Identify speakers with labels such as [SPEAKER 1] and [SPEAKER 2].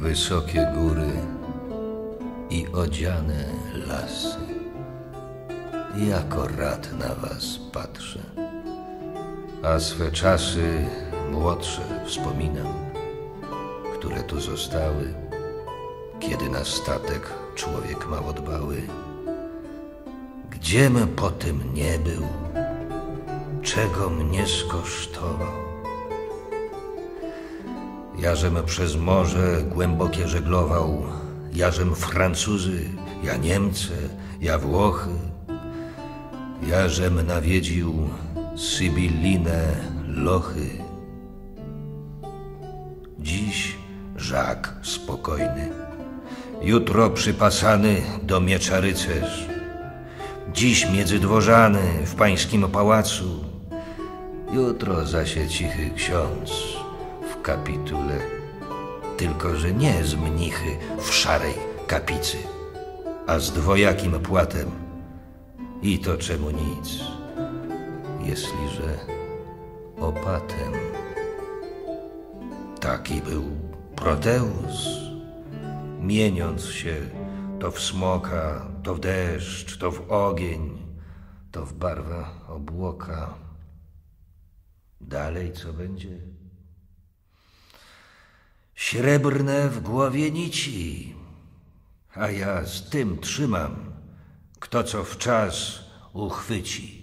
[SPEAKER 1] wysokie góry i odziane lasy. Jako rad na was patrzę, a swe czasy młodsze wspominam, które tu zostały, kiedy na statek człowiek mało dbały. Gdziem po tym nie był, czego mnie skosztował. Jażem przez morze głębokie żeglował, jażem Francuzy, ja Niemcy, ja Włochy, jażem nawiedził Sybillinę lochy. Dziś żak spokojny, jutro przypasany do miecza rycerz, dziś międzydworzany w pańskim pałacu, jutro zasie cichy ksiądz kapitule, tylko że nie z mnichy w szarej kapicy, a z dwojakim płatem. I to czemu nic, jeśli że opatem. Taki był Proteus, mieniąc się to w smoka, to w deszcz, to w ogień, to w barwę obłoka. Dalej co będzie? Srebrne w głowie nici, a ja z tym trzymam, kto co w czas uchwyci.